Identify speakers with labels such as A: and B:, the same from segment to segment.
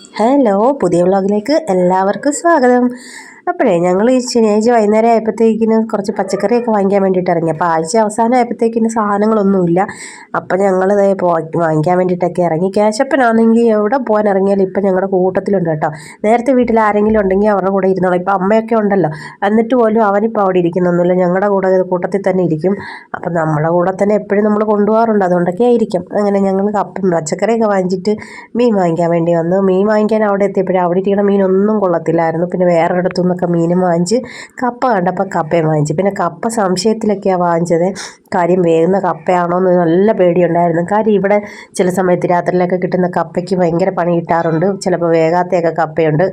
A: Hello പുതിയ വ്ളോഗിലേക്ക് എല്ലാവർക്കും സ്വാഗതം. അപ്പോഴേ ഞങ്ങൾ ഈ ശനിയാഴ്ച വൈകുന്നേരം ആയപ്പോഴത്തേക്കിന് കുറച്ച് പച്ചക്കറിയൊക്കെ വാങ്ങിക്കാൻ വേണ്ടിയിട്ട് ഇറങ്ങി. അപ്പോൾ ആഴ്ച അവസാനം ആയപ്പോഴത്തേക്കിന് സാധനങ്ങളൊന്നുമില്ല. അപ്പോൾ ഞങ്ങൾ വാങ്ങിക്കാൻ വേണ്ടിയിട്ടൊക്കെ ഇറങ്ങി. ക്യാശപ്പനാണെങ്കിൽ എവിടെ പോകാൻ ഇറങ്ങിയാലും ഇപ്പം ഞങ്ങളുടെ കൂട്ടത്തിലുണ്ട് കേട്ടോ. നേരത്തെ വീട്ടിൽ ആരെങ്കിലും ഉണ്ടെങ്കിൽ അവരുടെ കൂടെ ഇരുന്നോളാം. ഇപ്പം അമ്മയൊക്കെ ഉണ്ടല്ലോ. എന്നിട്ട് പോലും അവനിപ്പോൾ അവിടെ ഇരിക്കുന്നൊന്നുമില്ല ഞങ്ങളുടെ കൂടെ കൂട്ടത്തിൽ തന്നെ ഇരിക്കും. അപ്പം നമ്മളെ കൂടെ തന്നെ എപ്പോഴും നമ്മൾ കൊണ്ടുപോകാറുണ്ട്. അതുകൊണ്ടൊക്കെ ആയിരിക്കും. അങ്ങനെ ഞങ്ങൾ കപ്പും പച്ചക്കറിയൊക്കെ വാങ്ങിച്ചിട്ട് മീൻ വാങ്ങിക്കാൻ വേണ്ടി വന്നു. മീൻ വാങ്ങിക്കാൻ അവിടെ എത്തിയപ്പോഴും അവിടെ ഇരിക്കുന്ന മീനൊന്നും കൊള്ളത്തില്ലായിരുന്നു. പിന്നെ വേറെ ഇടത്തുനിന്നൊക്കെ മീനും വാങ്ങിച്ച് കപ്പ കണ്ടപ്പോൾ കപ്പയും വാങ്ങിച്ചു. പിന്നെ കപ്പ സംശയത്തിലൊക്കെയാണ് വാങ്ങിച്ചത്. കാര്യം വേകുന്ന കപ്പയാണോ എന്ന് നല്ല പേടിയുണ്ടായിരുന്നു. കാര്യം ഇവിടെ ചില സമയത്ത് രാത്രിയിലൊക്കെ കിട്ടുന്ന കപ്പയ്ക്ക് ഭയങ്കര പണി കിട്ടാറുണ്ട്. ചിലപ്പോൾ വേഗാത്തയൊക്കെ കപ്പയുണ്ട്.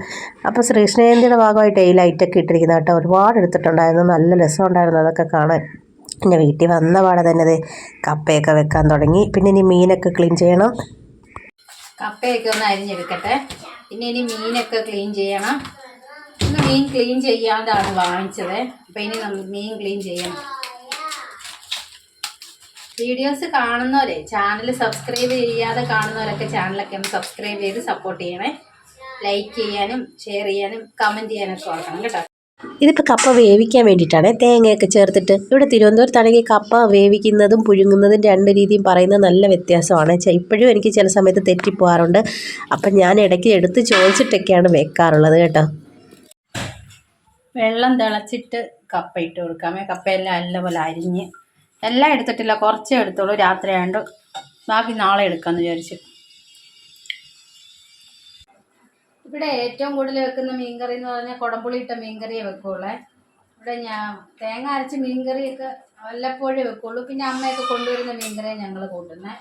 A: അപ്പോൾ ശ്രീകൃഷ്ണജയന്തിയുടെ ഭാഗമായിട്ട് ഈ ലൈറ്റൊക്കെ ഇട്ടിരിക്കുന്ന കേട്ടോ. ഒരുപാട് എടുത്തിട്ടുണ്ടായിരുന്നു. നല്ല രസമുണ്ടായിരുന്നു അതൊക്കെ കാണാൻ. പിന്നെ വീട്ടിൽ വന്ന പാടെ തന്നെ കപ്പയൊക്കെ വെക്കാൻ തുടങ്ങി. പിന്നെ ഇനി മീനൊക്കെ ക്ലീൻ ചെയ്യണം.
B: കപ്പയൊക്കെ ഒന്ന് അരിഞ്ഞെടുക്കട്ടെ. പിന്നെ ഇനി മീനൊക്കെ ക്ലീൻ ചെയ്യണം. മീൻ ക്ലീൻ ചെയ്യാതാണ് വാങ്ങിച്ചത്. അപ്പം ഇനി നമ്മൾ മീൻ ക്ലീൻ ചെയ്യാം. വീഡിയോസ് കാണുന്നവരെ ചാനൽ സബ്സ്ക്രൈബ് ചെയ്യാതെ കാണുന്നവരൊക്കെ ചാനലൊക്കെ ഒന്ന് സബ്സ്ക്രൈബ് ചെയ്ത് സപ്പോർട്ട് ചെയ്യണേ. ലൈക്ക് ചെയ്യാനും ഷെയർ ചെയ്യാനും കമന്റ് ചെയ്യാനൊക്കെ ഓർക്കണം കേട്ടോ.
A: ഇതിപ്പോൾ കപ്പ വേവിക്കാൻ വേണ്ടിയിട്ടാണ് തേങ്ങയൊക്കെ ചേർത്തിട്ട്. ഇവിടെ തിരുവനന്തപുരത്താണെങ്കിൽ കപ്പ വേവിക്കുന്നതും പുഴുങ്ങുന്നതും രണ്ട് രീതിയും പറയുന്നത് നല്ല വ്യത്യാസമാണ്. ഇപ്പോഴും എനിക്ക് ചില സമയത്ത് തെറ്റിപ്പോകാറുണ്ട് അപ്പം ഞാൻ ഇടയ്ക്ക് എടുത്ത് ചോദിച്ചിട്ടൊക്കെയാണ് വെക്കാറുള്ളത് കേട്ടോ.
B: വെള്ളം തിളച്ചിട്ട് കപ്പ ഇട്ട് കൊടുക്കാമേ കപ്പയെല്ലാം നല്ലപോലെ അരിഞ്ഞ് എല്ലാം എടുത്തിട്ടില്ല കുറച്ചേ എടുത്തുള്ളൂ. രാത്രി ആയതുകൊണ്ട് ബാക്കി നാളെ എടുക്കാമെന്ന് വിചാരിച്ചു. ഇവിടെ ഏറ്റവും കൂടുതൽ വെക്കുന്ന മീൻകറി എന്ന് പറഞ്ഞാൽ കുടംപുളി ഇട്ട മീൻകറിയേ വെക്കുള്ളേ. ഇവിടെ ഞാൻ തേങ്ങ അരച്ച് മീൻകറിയൊക്കെ വല്ലപ്പോഴേ വെക്കുള്ളൂ. പിന്നെ അമ്മയൊക്കെ കൊണ്ടുവരുന്ന മീൻകറിയെ ഞങ്ങൾ കൂട്ടുന്നത്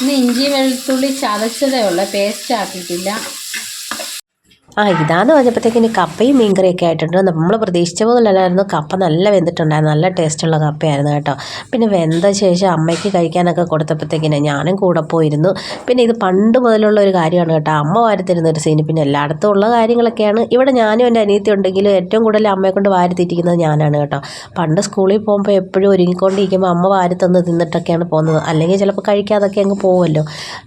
B: ഇന്ന് ഇഞ്ചി വെളുത്തുള്ളി ചതച്ചതേ ഉള്ളൂ. പേസ്റ്റ് ആക്കിയിട്ടില്ല.
A: ആ ഇതാന്ന് പറഞ്ഞപ്പോഴത്തേക്കിന് കപ്പയും മീൻകറിയൊക്കെ ആയിട്ടുണ്ട്. നമ്മൾ പ്രതീക്ഷിച്ച പോലല്ലായിരുന്നു കപ്പ നല്ല വെന്തിട്ടുണ്ടായിരുന്നു. നല്ല ടേസ്റ്റുള്ള കപ്പയായിരുന്നു കേട്ടോ. പിന്നെ വെന്ത ശേഷം അമ്മയ്ക്ക് കഴിക്കാനൊക്കെ കൊടുത്തപ്പോഴത്തേക്കിന് ഞാനും കൂടെ പോയിരുന്നു. പിന്നെ ഇത് പണ്ട് മുതലുള്ള ഒരു കാര്യമാണ് കേട്ടോ. അമ്മ വാരത്തിരുന്ന ഒരു സീന് പിന്നെ എല്ലായിടത്തും ഉള്ള കാര്യങ്ങളൊക്കെയാണ്. ഇവിടെ ഞാനും എന്റെ അനിയത്തി ഉണ്ടെങ്കിലും ഏറ്റവും കൂടുതൽ അമ്മയെ കൊണ്ട് ഞാനാണ് കേട്ടോ. പണ്ട് സ്കൂളിൽ പോകുമ്പോൾ എപ്പോഴും ഒരുങ്ങിക്കൊണ്ടിരിക്കുമ്പോൾ അമ്മ വാരി തന്ന് തിന്നിട്ടൊക്കെയാണ് പോകുന്നത്. അല്ലെങ്കിൽ ചിലപ്പോൾ കഴിക്കാതൊക്കെ അങ്ങ് പോകുമല്ലോ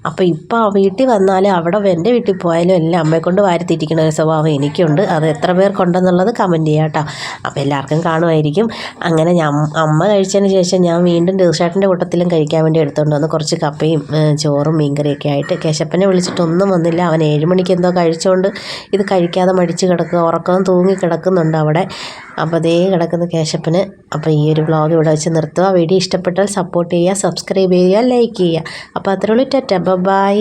A: അപ്പോൾ ഇപ്പോൾ വീട്ടിൽ വന്നാലും അവിടെ എന്റെ വീട്ടിൽ പോയാലും എല്ലാം അമ്മയെ കൊണ്ട് ഒരു സ്വഭാവം എനിക്കുണ്ട്. അത് എത്ര പേർക്കുണ്ടെന്നുള്ളത് കമന്റ് ചെയ്യാം കേട്ടോ. അപ്പോൾ എല്ലാവർക്കും കാണുമായിരിക്കും. അങ്ങനെ ഞാൻ അമ്മ കഴിച്ചതിന് ശേഷം ഞാൻ വീണ്ടും ദിവസേട്ടന്റെ കൂട്ടത്തിലും കഴിക്കാൻ വേണ്ടി എടുത്തുകൊണ്ട് വന്ന് കുറച്ച് കപ്പയും ചോറും മീൻകറിയൊക്കെ ആയിട്ട് കേശപ്പനെ വിളിച്ചിട്ടൊന്നും വന്നില്ല. അവൻ ഏഴ് മണിക്ക് എന്തോ കഴിച്ചുകൊണ്ട് ഇത് കഴിക്കാതെ മടിച്ച് കിടക്കുക ഉറക്കം തൂങ്ങി കിടക്കുന്നുണ്ട് അവിടെ. അപ്പോൾ അതേ കിടക്കുന്ന കേശപ്പന്. അപ്പോൾ ഈ ഒരു വ്ളോഗ് ഇവിടെ വെച്ച് നിർത്തുക. വീഡിയോ ഇഷ്ടപ്പെട്ടാൽ സപ്പോർട്ട് ചെയ്യുക സബ്സ്ക്രൈബ് ചെയ്യുക ലൈക്ക് ചെയ്യുക. അപ്പോൾ അത്രയുള്ളൂ ടെറ്റ. ബൈ